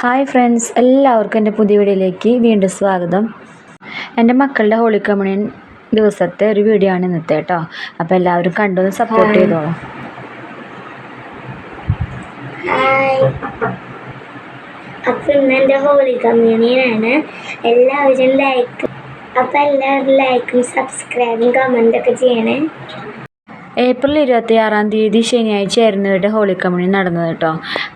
Hi friends എല്ലാവർക്കും എന്റെ പുതിയ വീഡിയോയിലേക്ക് വീണ്ടും സ്വാഗതം. എന്റെ മക്കളുടെ ഹോളി കമ്മ്യൂണിയൻ ദിവസത്തെ ഒരു വീഡിയോ ആണ് ഇന്നത്തെ കേട്ടോ. അപ്പോൾ എല്ലാവരും കണ്ടൊന്ന് സപ്പോർട്ട് ചെയ്തോളൂ. അപ്പൊ ഇന്ന് എന്റെ ഹോളി കമ്മ്യൂണിയനാണ് എല്ലാവരും ലൈക്ക് അപ്പൊ എല്ലാവരും ലൈക്കും സബ്സ്ക്രൈബും കമന്റൊക്കെ ചെയ്യണേ. ഏപ്രിൽ ഇരുപത്തി ആറാം തീയതി ശനിയാഴ്ച ആയിരുന്നു ഇവരുടെ ഹോളി കമ്മ്യൂണിയൻ നടന്നത് കേട്ടോ.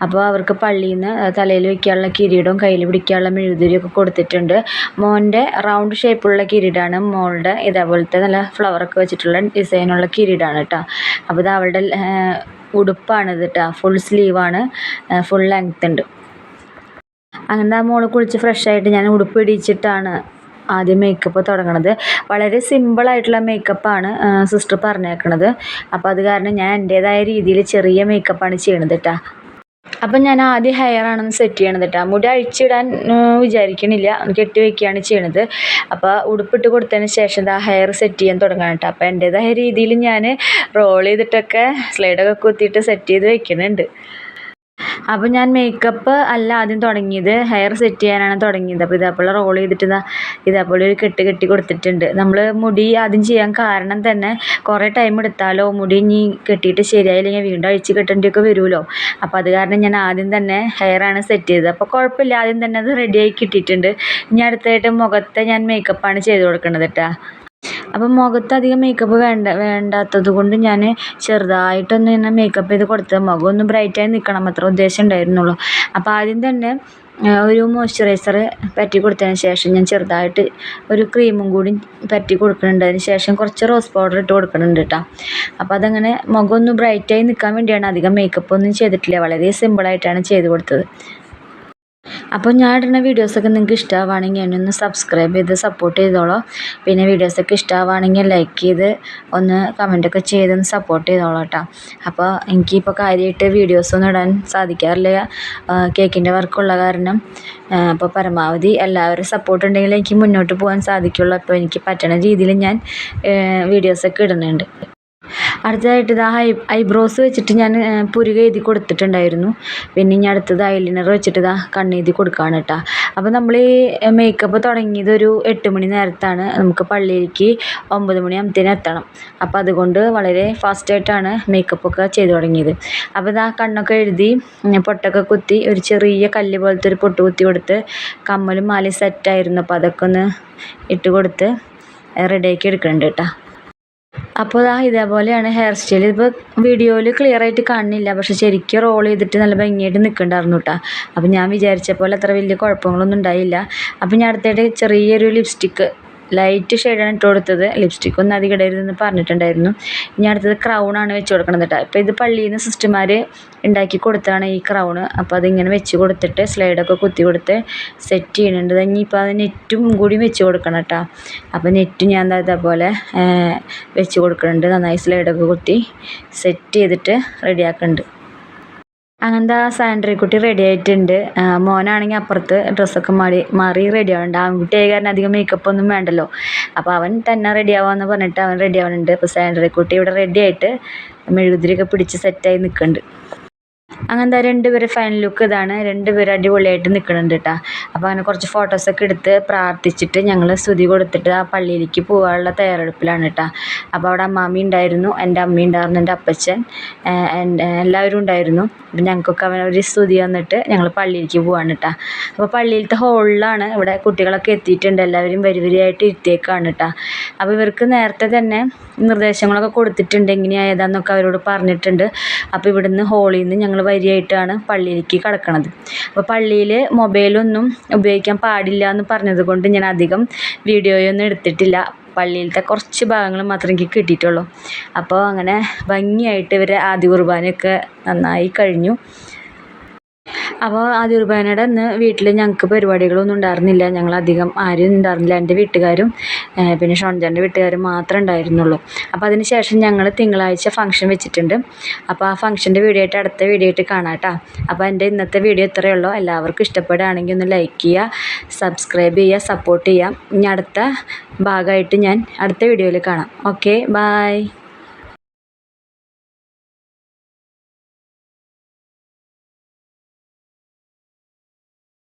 അപ്പോൾ അവർക്ക് പള്ളിയിൽ നിന്ന് തലയിൽ വയ്ക്കാനുള്ള കിരീടവും കയ്യിൽ പിടിക്കാനുള്ള മെഴുകുതിരിയൊക്കെ കൊടുത്തിട്ടുണ്ട്. മോന്റെ റൗണ്ട് ഷേപ്പുള്ള കിരീടമാണ് മോളുടെ ഇതേപോലത്തെ നല്ല ഫ്ലവറൊക്കെ വെച്ചിട്ടുള്ള ഡിസൈനുള്ള കിരീടമാണ് കേട്ടോ. അപ്പോൾ ഇത് അവളുടെ ഉടുപ്പാണിത് കേട്ടോ. ഫുൾ സ്ലീവാണ് ഫുൾ ലെങ്ത് ഉണ്ട്. അങ്ങനെ ആ മോൾ കുളിച്ച് ഫ്രഷായിട്ട് ഞാൻ ഉടുപ്പ് ഇടിച്ചിട്ടാണ് ആദ്യം മേക്കപ്പ് തുടങ്ങണത്. വളരെ സിമ്പിളായിട്ടുള്ള മേക്കപ്പാണ് സിസ്റ്റർ പറഞ്ഞേക്കണത്. അപ്പോൾ അത് കാരണം ഞാൻ എന്റേതായ രീതിയിൽ ചെറിയ മേക്കപ്പാണ് ചെയ്യണത് കേട്ടോ അപ്പം ഞാൻ ആദ്യം ഹെയർ ആണെന്ന് സെറ്റ് ചെയ്യണത് കേട്ടോ മുടി അഴിച്ചിടാൻ വിചാരിക്കണില്ല. കെട്ടി വയ്ക്കുകയാണ് ചെയ്യണത്. അപ്പോൾ ഉടുപ്പിട്ട് കൊടുത്തതിന് ശേഷം ആ ഹെയർ സെറ്റ് ചെയ്യാൻ തുടങ്ങണം കേട്ടോ അപ്പോൾ എന്റേതായ രീതിയിൽ ഞാൻ റോൾ ചെയ്തിട്ടൊക്കെ സ്ലൈഡൊക്കെ കുത്തിയിട്ട് സെറ്റ് ചെയ്ത് വെക്കുന്നുണ്ട് അപ്പോൾ ഞാൻ മേക്കപ്പ് അല്ല ആദ്യം തുടങ്ങിയത്. ഹെയർ സെറ്റ് ചെയ്യാനാണ് തുടങ്ങിയത്. അപ്പോൾ ഇതേപോലെ റോൾ ചെയ്തിട്ട് ഇതാ ഇതേപോലെ ഒരു കെട്ട് കെട്ടി കൊടുത്തിട്ടുണ്ട്. നമ്മൾ മുടി ആദ്യം ചെയ്യാൻ കാരണം തന്നെ കുറേ ടൈം എടുത്താലോ മുടി ഇനി കെട്ടിയിട്ട് ശരിയായില്ലെങ്കിൽ വീണ്ടും അഴിച്ച് കെട്ടേണ്ടിയൊക്കെ വരുമല്ലോ. അപ്പോൾ അത് കാരണം ഞാൻ ആദ്യം തന്നെ ഹെയറാണ് സെറ്റ് ചെയ്തത്. അപ്പോൾ കുഴപ്പമില്ല ആദ്യം തന്നെ അത് റെഡിയായി കിട്ടിയിട്ടുണ്ട്. ഇനി അടുത്തായിട്ട് മുഖത്തെ ഞാൻ മേക്കപ്പാണ് ചെയ്ത് കൊടുക്കുന്നത് കേട്ടോ അപ്പം മുഖത്ത് അധികം മേക്കപ്പ് വേണ്ട വേണ്ടാത്തത് കൊണ്ട് ഞാൻ ചെറുതായിട്ടൊന്ന് ഇങ്ങനെ മേക്കപ്പ് ചെയ്ത് കൊടുത്തത്. മുഖം ഒന്ന് ബ്രൈറ്റായി നിൽക്കണം അത്ര ഉദ്ദേശം ഉണ്ടായിരുന്നുള്ളൂ. അപ്പോൾ ആദ്യം തന്നെ ഒരു മോയ്സ്ചറൈസർ പറ്റി കൊടുത്തതിന് ശേഷം ഞാൻ ചെറുതായിട്ട് ഒരു ക്രീമും കൂടി പറ്റി കൊടുക്കുന്നുണ്ട്. അതിന് ശേഷം കുറച്ച് റോസ് പൗഡർ ഇട്ട് കൊടുക്കുന്നുണ്ട് കേട്ടോ അപ്പോൾ അതങ്ങനെ മുഖം ഒന്ന് ബ്രൈറ്റായി നിൽക്കാൻ വേണ്ടിയാണ് അധികം മേക്കപ്പ് ഒന്നും ചെയ്തിട്ടില്ല. വളരെ സിമ്പിളായിട്ടാണ് ചെയ്ത് കൊടുത്തത്. അപ്പോൾ ഞാൻ ഇടുന്ന വീഡിയോസൊക്കെ നിങ്ങൾക്ക് ഇഷ്ടമാവുകയാണെങ്കിൽ എന്നെ ഒന്ന് സബ്സ്ക്രൈബ് ചെയ്ത് സപ്പോർട്ട് ചെയ്തോളൂ. പിന്നെ വീഡിയോസൊക്കെ ഇഷ്ടമാവുകയാണെങ്കിൽ ലൈക്ക് ചെയ്ത് ഒന്ന് കമന്റൊക്കെ ചെയ്ത് ഒന്ന് സപ്പോർട്ട് ചെയ്തോളൂ കേട്ടോ. അപ്പോൾ എനിക്കിപ്പോൾ കാര്യമായിട്ട് വീഡിയോസൊന്നും ഇടാൻ സാധിക്കാറില്ല. കേക്കിന്റെ വർക്കുള്ള കാരണം അപ്പോൾ പരമാവധി എല്ലാവരും സപ്പോർട്ട് ഉണ്ടെങ്കിൽ എനിക്ക് മുന്നോട്ട് പോകാൻ സാധിക്കുള്ളൂ. അപ്പോൾ എനിക്ക് പറ്റുന്ന രീതിയിൽ ഞാൻ വീഡിയോസൊക്കെ ഇടുന്നുണ്ട്. അടുത്തതായിട്ട് ഇതാ ഐ ഐബ്രോസ് വെച്ചിട്ട് ഞാൻ പുരുക എഴുതി കൊടുത്തിട്ടുണ്ടായിരുന്നു. പിന്നെ ഇനി അടുത്തത് ഐലിനർ വെച്ചിട്ട് ഇതാ കണ്ണെഴുതി കൊടുക്കുകയാണ് കേട്ടോ അപ്പോൾ നമ്മൾ ഈ മേക്കപ്പ് തുടങ്ങിയത് ഒരു എട്ട് മണി നേരത്താണ് നമുക്ക് പള്ളിയിലേക്ക് ഒമ്പത് മണിയാകുമ്പത്തേനും എത്തണം. അപ്പോൾ അതുകൊണ്ട് വളരെ ഫാസ്റ്റായിട്ടാണ് മേക്കപ്പൊക്കെ ചെയ്ത് തുടങ്ങിയത്. അപ്പോൾ ഇതാ കണ്ണൊക്കെ എഴുതി പൊട്ടൊക്കെ കുത്തി ഒരു ചെറിയ കല്ല് പോലത്തെ ഒരു പൊട്ട് കുത്തി കൊടുത്ത് കമ്മലും മാലയും സെറ്റായിരുന്നു അപ്പോൾ അതൊക്കെ ഒന്ന് ഇട്ട് കൊടുത്ത് റെഡിയാക്കി എടുക്കുന്നുണ്ട് കേട്ടോ അപ്പോൾ ദാ ഇതേപോലെയാണ് ഹെയർ സ്റ്റൈൽ ഇപ്പോൾ വീഡിയോയിൽ ക്ലിയർ ആയിട്ട് കാണുന്നില്ല പക്ഷെ ശരിക്കും റോൾ ചെയ്തിട്ട് നല്ല ഭംഗിയായിട്ട് നിൽക്കുന്നുണ്ടായിരുന്നു കേട്ടോ അപ്പോൾ ഞാൻ വിചാരിച്ച പോലെ അത്ര വലിയ കുഴപ്പങ്ങളൊന്നും ഉണ്ടായില്ല. അപ്പോൾ ഞാൻ അടുത്തായിട്ട് ചെറിയൊരു ലിപ്സ്റ്റിക്ക് ലൈറ്റ് ഷെയ്ഡാണ് ഇട്ട് കൊടുത്തത്. ലിപ്സ്റ്റിക് ഒന്നും അധികം ഇടരുതെന്ന് പറഞ്ഞിട്ടുണ്ടായിരുന്നു. ഇനി അടുത്തത് ക്രൗണാണ് വെച്ച് കൊടുക്കണത് കേട്ടോ അപ്പോൾ ഇത് പള്ളിയിൽ നിന്ന് സിസ്റ്റർമാർ ഉണ്ടാക്കി കൊടുത്തതാണ് ഈ ക്രൗണ് അപ്പോൾ അതിങ്ങനെ വെച്ച് കൊടുത്തിട്ട് സ്ലൈഡൊക്കെ കുത്തി കൊടുത്ത് സെറ്റ് ചെയ്യുന്നുണ്ട് ഇനിയിപ്പോൾ അത് നെറ്റും കൂടി വെച്ച് കൊടുക്കണം കേട്ടോ അപ്പോൾ നെറ്റ് ഞാൻ ഇതേപോലെ വെച്ച് കൊടുക്കുന്നുണ്ട് നന്നായി സ്ലൈഡൊക്കെ കുത്തി സെറ്റ് ചെയ്തിട്ട് റെഡിയാക്കുന്നുണ്ട് അങ്ങനത്തെ ആ സാനിറ്ററി കുട്ടി റെഡി ആയിട്ടുണ്ട്. മോനാണെങ്കിൽ അപ്പുറത്ത് ഡ്രസ്സൊക്കെ മാറി മാറി റെഡി ആവുന്നുണ്ട് ആൺകുട്ടിയായ കാരണം അധികം മേക്കപ്പ് ഒന്നും വേണ്ടല്ലോ. അപ്പോൾ അവൻ തന്നെ റെഡി ആവാമെന്ന് പറഞ്ഞിട്ട് അവൻ റെഡി ആവുന്നുണ്ട് അപ്പോൾ സാനിറ്ററി കുട്ടി ഇവിടെ റെഡി ആയിട്ട് മെഴുകുതിരിയൊക്കെ പിടിച്ച് സെറ്റായി നിൽക്കുന്നുണ്ട് അങ്ങനത്തെ രണ്ടുപേരെ ഫൈനൽ ലുക്ക് ഇതാണ്. രണ്ടുപേരും അടിപൊളിയായിട്ട് നിൽക്കുന്നുണ്ട് കേട്ടോ അപ്പോൾ അങ്ങനെ കുറച്ച് ഫോട്ടോസൊക്കെ എടുത്ത് പ്രാർത്ഥിച്ചിട്ട് ഞങ്ങൾ സ്തുതി കൊടുത്തിട്ട് ആ പള്ളിയിലേക്ക് പോകാനുള്ള തയ്യാറെടുപ്പിലാണ് കേട്ടോ അപ്പോൾ അവിടെ അമ്മാമി ഉണ്ടായിരുന്നു എന്റെ അമ്മ ഉണ്ടായിരുന്നു എന്റെ അപ്പച്ചൻ എല്ലാവരും ഉണ്ടായിരുന്നു. അപ്പം ഞങ്ങൾക്കൊക്കെ അവൻ ഒരു സ്തുതി വന്നിട്ട് ഞങ്ങൾ പള്ളിയിലേക്ക് പോവാണ് കേട്ടോ അപ്പോൾ പള്ളിയിലത്തെ ഹോളിലാണ് ഇവിടെ കുട്ടികളൊക്കെ എത്തിയിട്ടുണ്ട് എല്ലാവരും വരി വരിയായിട്ട് ഇരുത്തിയേക്കാണ് കേട്ടോ അപ്പോൾ ഇവർക്ക് നേരത്തെ തന്നെ നിർദ്ദേശങ്ങളൊക്കെ കൊടുത്തിട്ടുണ്ട് എങ്ങനെയായതാന്നൊക്കെ അവരോട് പറഞ്ഞിട്ടുണ്ട്. അപ്പോൾ ഇവിടുന്ന് ഹോളിൽ നിന്ന് ഞങ്ങൾ വരിയായിട്ടാണ് പള്ളിയിലേക്ക് കടക്കുന്നത് അപ്പോൾ പള്ളിയിൽ മൊബൈലൊന്നും ഉപയോഗിക്കാൻ പാടില്ല എന്ന് പറഞ്ഞത് കൊണ്ട് ഞാൻ അധികം വീഡിയോയൊന്നും എടുത്തിട്ടില്ല. പള്ളിയിലത്തെ കുറച്ച് ഭാഗങ്ങൾ മാത്രമേ എനിക്ക് കിട്ടിയിട്ടുള്ളൂ. അപ്പോൾ അങ്ങനെ ഭംഗിയായിട്ട് ഇവർ ആദ്യ കുർബാനയൊക്കെ നന്നായി കഴിഞ്ഞു. അപ്പോൾ ആദ്യ കുർബാനയുടെ അന്ന് വീട്ടിൽ ഞങ്ങൾക്ക് പരിപാടികളൊന്നും ഉണ്ടായിരുന്നില്ല. ഞങ്ങളധികം ആരും ഉണ്ടായിരുന്നില്ല. എന്റെ വീട്ടുകാരും പിന്നെ ഷോൺജാന്റെ വീട്ടുകാരും മാത്രമേ ഉണ്ടായിരുന്നുള്ളൂ. അപ്പോൾ അതിന് ശേഷം ഞങ്ങൾ തിങ്കളാഴ്ച ഫംഗ്ഷൻ വെച്ചിട്ടുണ്ട്. അപ്പോൾ ആ ഫംഗ്ഷന്റെ വീഡിയോ ആയിട്ട് അടുത്ത വീഡിയോ ആയിട്ട് കാണാം കേട്ടോ അപ്പോൾ എന്റെ ഇന്നത്തെ വീഡിയോ ഇത്രയേ ഉള്ളൂ. എല്ലാവർക്കും ഇഷ്ടപ്പെടുകയാണെങ്കിൽ ഒന്ന് ലൈക്ക് ചെയ്യുക സബ്സ്ക്രൈബ് ചെയ്യുക സപ്പോർട്ട് ചെയ്യുക. ഇനി അടുത്ത ഭാഗമായിട്ട് ഞാൻ അടുത്ത വീഡിയോയിൽ കാണാം. Okay bye